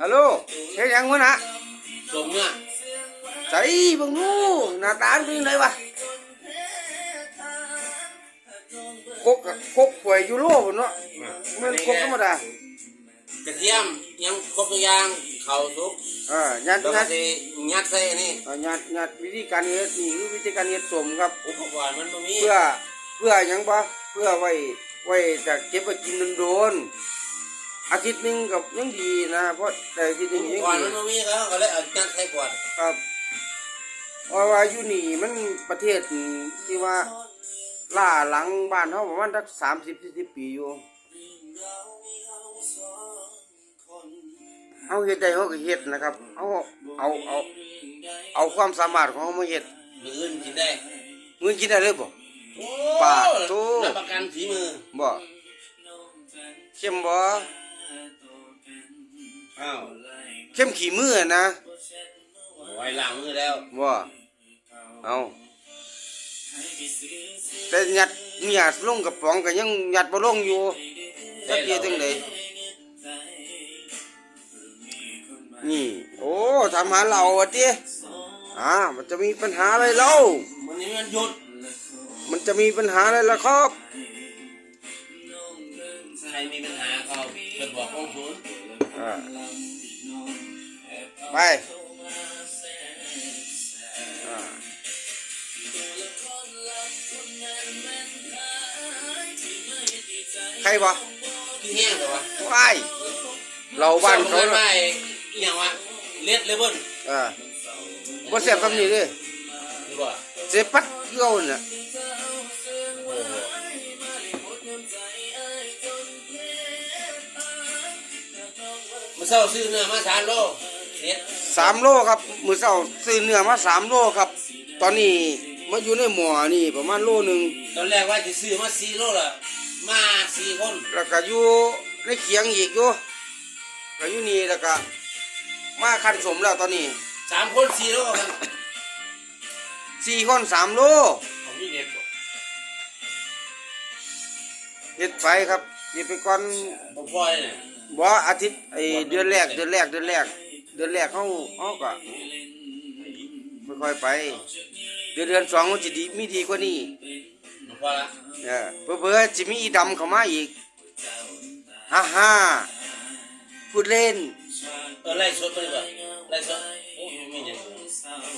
ฮัลโหลเฮ็ดหยังวะนะสมเนี่ยใส่เบิ่งดูหน้าตาเป็นไงวะกกอะกกป่วยยูโรพุ่นเนาะมันกกธรรมดากระเทียมยังครบทุกอย่างเขาทุกเอ่ายัดแล้วยัก็ดสิยัดใส่อันนี่อ่ายัดยัดวิธีการเฮ็ดนี่คือวิธีการเฮ็ดสมครับ อุปกรณ์มันบ่มีเพื่อเพื่อหยังบ่เพื่อไว้ไว้จะเก็บไว้กินโดนๆ อาทิตย์หนึงกับยังดีนะเพราะแต่อาทิตย์หนึอุงปยังกรณ์ดีมันบ่มีเขาก็เลยเอายัดใส่ก่อนครับเพราะว่าอยู่นี่มันประเทศที่ว่าล่าหลังบ้านเฮาประมาณสัก30 40ปีอยู่เฮาเฮ็ดได้เฮาก็เฮ็ดนะครับเอาเอาเอาเอาความสามารถของเฮามาเฮ็ดมืออื่นกินได้มื้อกินได้เลยบ่โอ้ปาดโถ่ รับประกันฝีมือบ่เข้มบ่ อ้าวเข้มขี้มือนะไว้ล้างมือแล้วบ่เอาแต่ยัดเมียลงกระป๋องก็ยังยัดบ่ลงอยู่จักเทียจังไดนี่ โอ้ทำหาเราอะติอ่ามันจะมีปัญหาอะไรเล่ามันนี่มันหยุด มันจะมีปัญหาอะไรล่ะครับ ใครมีปัญหาเขาเปิดบอกกองศูนย์อ่าไปอ่าใครบ่ ที่แห้งเหรอวะว้ายเราบ้านเขาส่งน่ะไเศร้าซื้อเนื้อมาสามโลเล็ดสามโลครับมื้อเช้าซื้อเนื้อมาสามโลครับ ตอนนี้มาอยู่ในหม้อนี่ประมาณโลหนึงตอนแรกว่าจะซื้อมาสี่โลละมาสี่คนแล้วก็อยู่ในเคียงอีกอยู่ก็อยู่นี่แล้วก็มาคันสมแล้วตอนนี้สามคนสี่โลกันสี่คนสามโลผมนี่เด็ดกว่าเฮ็ดไปครับเฮ็ดไปก่อนผมพ่อเลยเนี่ย บ่อาทิตย์ไอเดือนแรกเดือนแรกเดือนแรก เดือนแรกเขาเขาก็ค่อยๆไป เดือนเดือนสองมันจะดีมีดีกว่านี้ผมพ่อละเออเพื่อๆจะมีอีดำเข้ามาอีกฮ่าฮ่าพูดเล่นเออไล่สดไปดีกว่าไล่สดโอ้ยไม่มีเนี่ย